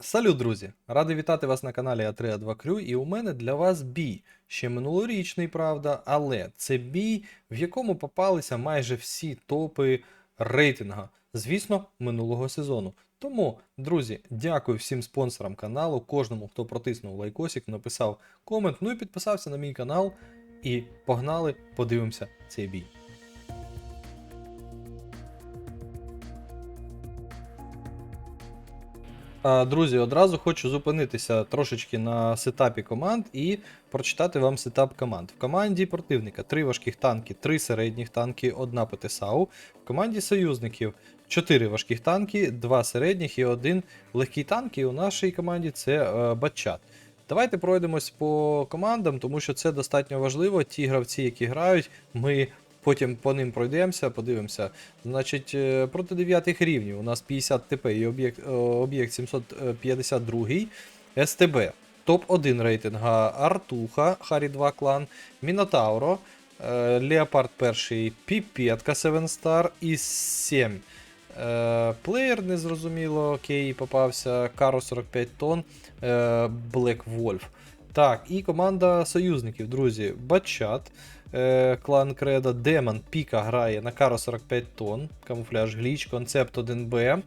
Салют, друзі! Радий вітати вас на каналі А3 2 Крю, і у мене для вас бій. Ще минулорічний, правда, але це бій, в якому попалися майже всі топи рейтинга, звісно, минулого сезону. Тому, друзі, дякую всім спонсорам каналу, кожному, хто протиснув лайкосик, написав комент, ну і підписався на мій канал. І погнали, подивимося цей бій. Друзі, одразу хочу зупинитися трошечки на сетапі команд і прочитати вам сетап команд. В команді противника три важких танки, три середніх танки, одна ПТСАУ. В команді союзників чотири важких танки, два середніх і один легкий танк. І у нашій команді це е, Батчат. Давайте пройдемось по командам, тому що це достатньо важливо. Ті гравці, які грають, ми потім по ним пройдемося, подивимося. Значить, е, проти 9 рівнів у нас 50 ТП і об'єкт е, об'єкт 752, СТБ. Топ-1 рейтинга Артуха, Харі 2 клан, Мінотауро, е, Леопард 1, Піпетка 7 Star і 7. Е, Плеєр незрозуміло, окей, попався, Каро 45 тонн, Black Wolf. Так, і команда союзників, друзі. Батчат, е, клан Кредо, Демон, Піка грає на Каро 45 тонн, камуфляж Гліч, Концепт 1Б,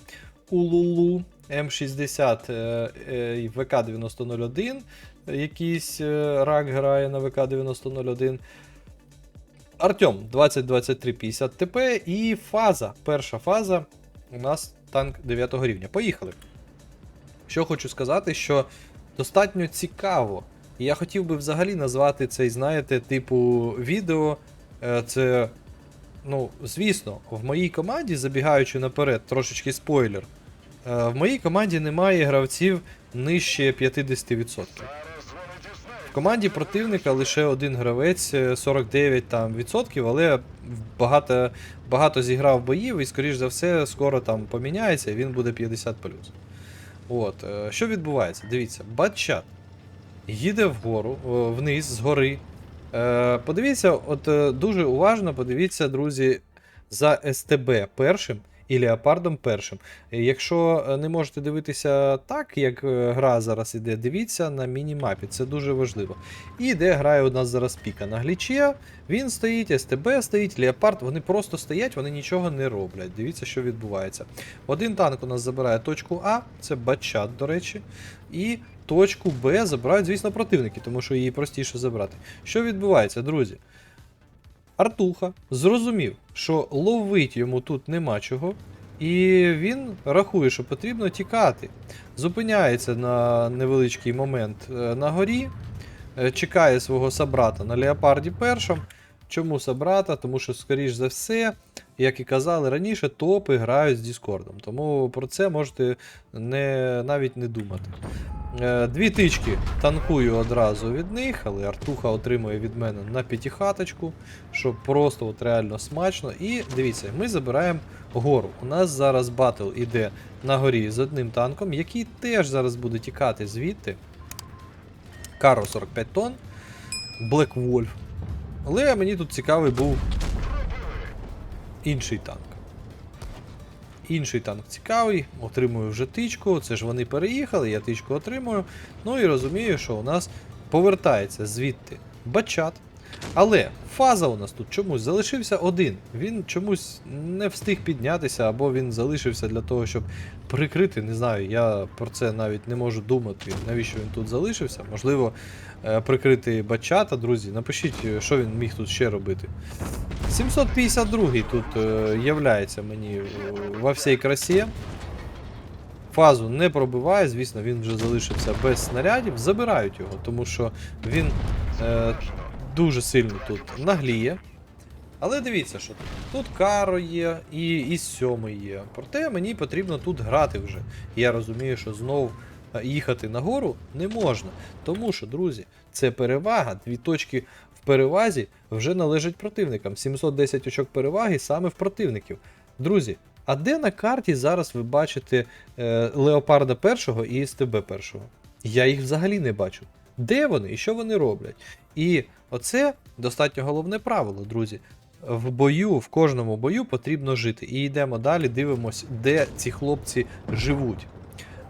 Улулу, М60 е, е, ВК-9001. Якийсь е, рак грає на ВК-9001. Артем 2023 50 ТП і фаза. Перша фаза у нас танк 9 рівня. Поїхали. Що хочу сказати, що достатньо цікаво. І я хотів би взагалі назвати цей, знаєте, типу відео. е, Це, ну, звісно, в моїй команді, забігаючи наперед, трошечки спойлер. е, В моїй команді немає гравців нижче 50%. В команді противника лише один гравець, е, 49 там, відсотків, але багато, багато зіграв боїв і, скоріш за все, скоро там поміняється і він буде 50 От, е, що відбувається? Дивіться, батчат їде вгору, вниз, згори. гори. Подивіться, от е, дуже уважно подивіться, друзі, за СТБ першим і Леопардом першим. Якщо е, не можете дивитися так, як е, гра зараз іде, дивіться на міні-мапі, це дуже важливо. І де грає у нас зараз піка на глічі, він стоїть, СТБ стоїть, Леопард, вони просто стоять, вони нічого не роблять. Дивіться, що відбувається. Один танк у нас забирає точку А, це Батчат, до речі. І точку Б забирають, звісно, противники, тому що її простіше забрати. Що відбувається, друзі? Артуха зрозумів, що ловить йому тут нема чого, і він рахує, що потрібно тікати. Зупиняється на невеличкий момент е, на горі, е, чекає свого собрата на Леопарді першому. Чому собрата? Тому що, скоріш за все, як і казали раніше, топи грають з Діскордом. Тому про це можете не, навіть не думати. Е, Дві тички танкую одразу від них, але Артуха отримує від мене на п'ятихаточку, що просто от реально смачно. І дивіться, ми забираємо гору. У нас зараз батл іде на горі з одним танком, який теж зараз буде тікати звідти. Каро 45 тонн, Black Wolf. Але мені тут цікавий був інший танк. Інший танк цікавий, отримую вже тичку. Це ж вони переїхали, я тичку отримую. Ну і розумію, що у нас повертається звідти бачат. Але фаза у нас тут чомусь залишився один. Він чомусь не встиг піднятися, або він залишився для того, щоб прикрити. Не знаю, я про це навіть не можу думати, навіщо він тут залишився. Можливо, е, прикрити бачата, друзі. Напишіть, е, що він міг тут ще робити. 752 тут е, являється мені во всій красі. Фазу не пробиває, звісно, він вже залишився без снарядів. Забирають його, тому що він дуже сильно тут нагліє. Але дивіться, що тут. Тут каро є і, і сьомий є. Проте мені потрібно тут грати вже. Я розумію, що знов е, їхати нагору не можна. Тому що, друзі, це перевага. Дві точки в перевазі вже належать противникам. 710 очок переваги саме в противників. Друзі, а де на карті зараз ви бачите е, Леопарда першого і СТБ першого? Я їх взагалі не бачу. Де вони і що вони роблять? І оце достатньо головне правило, друзі. В бою, в кожному бою потрібно жити. І йдемо далі, дивимось, де ці хлопці живуть.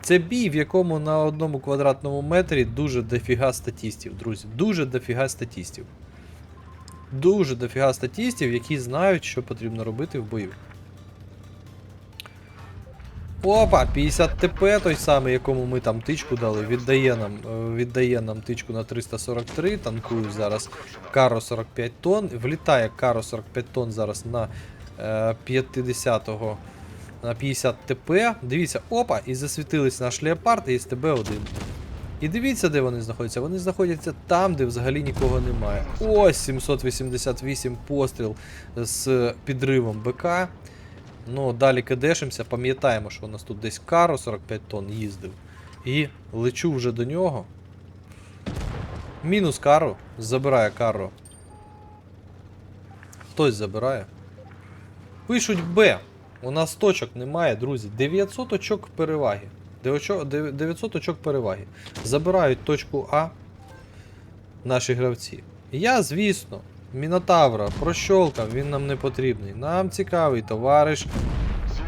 Це бій, в якому на одному квадратному метрі дуже дофіга статістів, друзі. Дуже дофіга статістів. Дуже дофіга статістів, які знають, що потрібно робити в бою. Опа, 50 ТП, той самий, якому ми там тичку дали, віддає нам, е, віддає нам тичку на 343, танкую зараз Каро 45 тонн. Влітає Каро 45 тонн зараз на е, 50-го на 50 ТП. Дивіться, опа, і засвітились наш леопард і СТБ-1. І дивіться, де вони знаходяться. Вони знаходяться там, де взагалі нікого немає. Ось 788 постріл з підривом БК. Ну, далі кидешимося, пам'ятаємо, що у нас тут десь Каро 45 тонн їздив. І лечу вже до нього. Мінус Каро. Забирає Каро. Хтось забирає. Пишуть Б. У нас точок немає, друзі. 900 очок переваги. 900 очок переваги. Забирають точку А наші гравці. Я, звісно, Мінотавра прощолкав, він нам не потрібний. Нам цікавий товариш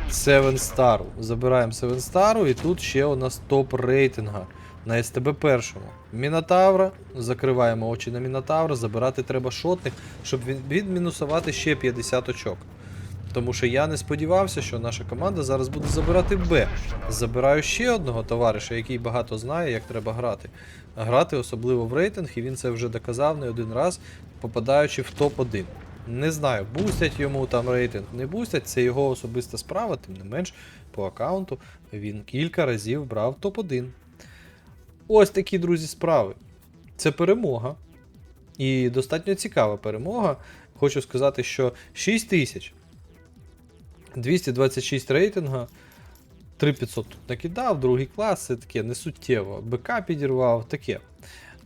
Севен Star. Забираємо Севен Стару і тут ще у нас топ рейтинга на СТБ першому. Мінотавра. Закриваємо очі на Мінотавра. Забирати треба шотних, щоб відмінусувати ще 50 очок. Тому що я не сподівався, що наша команда зараз буде забирати Б. Забираю ще одного товариша, який багато знає, як треба грати. Грати особливо в рейтинг, і він це вже доказав не один раз, попадаючи в топ-1. Не знаю, бустять йому там рейтинг, не бустять, це його особиста справа, тим не менш, по аккаунту він кілька разів брав топ-1. Ось такі, друзі, справи. Це перемога. І достатньо цікава перемога. Хочу сказати, що 6 тисяч 226 рейтинга. 3500 тут накидав, другий клас, це таке не суттєво. БК підірвав, таке.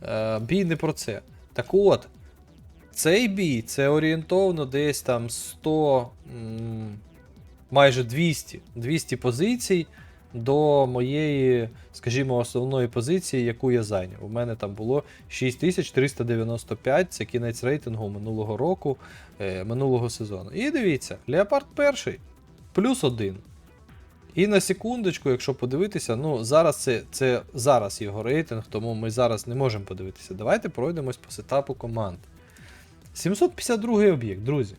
Е, бій не про це. Так от, цей бій це орієнтовно десь там 100, м, майже 200, 200 позицій до моєї, скажімо, основної позиції, яку я зайняв. У мене там було 6395, це кінець рейтингу минулого року, е, минулого сезону. І дивіться, Леопард перший, плюс один. І на секундочку, якщо подивитися, ну зараз це, це зараз його рейтинг, тому ми зараз не можемо подивитися. Давайте пройдемось по сетапу команд. 752 об'єкт, друзі.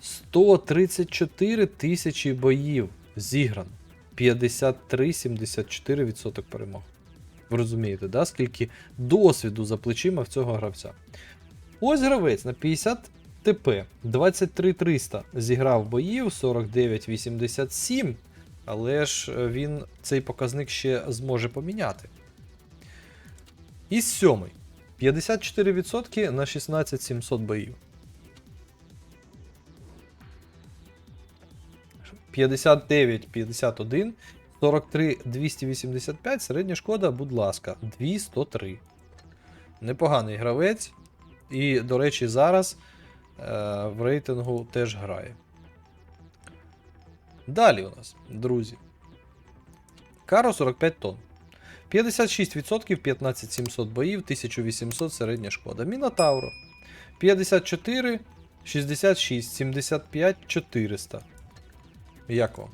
134 тисячі боїв зіграно. 53-74% перемог. Ви розумієте, да? скільки досвіду за плечима в цього гравця. Ось гравець на 50 ТП, 23300 зіграв боїв, 49-87. Але ж е, він цей показник ще зможе поміняти. І сьомий. 54% на 16700 боїв. 59-51, 43-285, середня шкода, будь ласка, 203. Непоганий гравець. І, до речі, зараз в рейтингу теж грає. Далі у нас, друзі. Каро 45 тонн. 56%, 15700 боїв, 1800 середня шкода. Мінотавро. 54, 66, 75, 400. Як вам?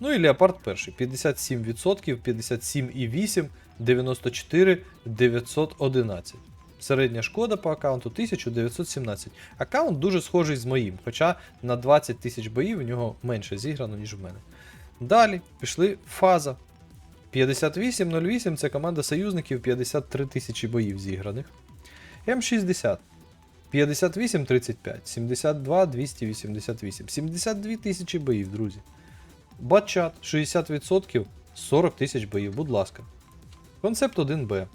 Ну і Леопард перший. 57%, 57,8, 94, 911. Середня шкода по аккаунту 1917. Аккаунт дуже схожий з моїм, хоча на 20 тисяч боїв у нього менше зіграно, ніж у мене. Далі пішли фаза. 58-08 це команда союзників 53 тисячі боїв зіграних. М60. 58-35, 72-288, 72 тисячі боїв, друзі. Батчат 60%, 40 тисяч боїв, будь ласка. Концепт 1Б.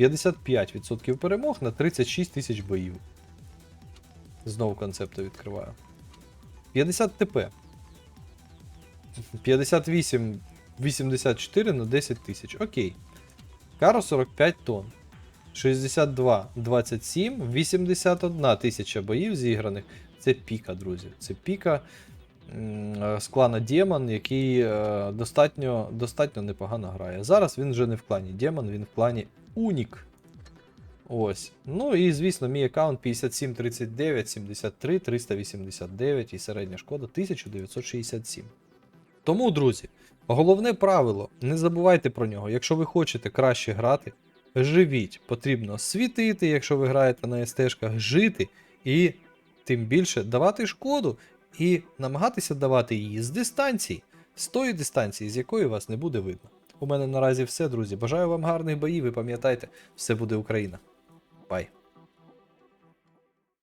55% перемог на 36 тисяч боїв. Знову концепти відкриваю. 50 ТП. 58 84 на 10 тисяч. Окей. Каро 45 тонн. 62, 27, 81 тисяча боїв зіграних. Це піка, друзі. Це піка з клана Демон, який е, достатньо, достатньо непогано грає. Зараз він вже не в клані Демон, він в клані Унік. Ось. Ну і звісно, мій аккаунт 5739, 73, 389 і середня шкода 1967. Тому, друзі, Головне правило, не забувайте про нього. Якщо ви хочете краще грати, живіть. Потрібно світити, якщо ви граєте на СТшках, жити і тим більше давати шкоду і намагатися давати її з дистанції, з тої дистанції, з якої вас не буде видно. У мене наразі все, друзі. Бажаю вам гарних боїв і пам'ятайте, все буде Україна. Бай!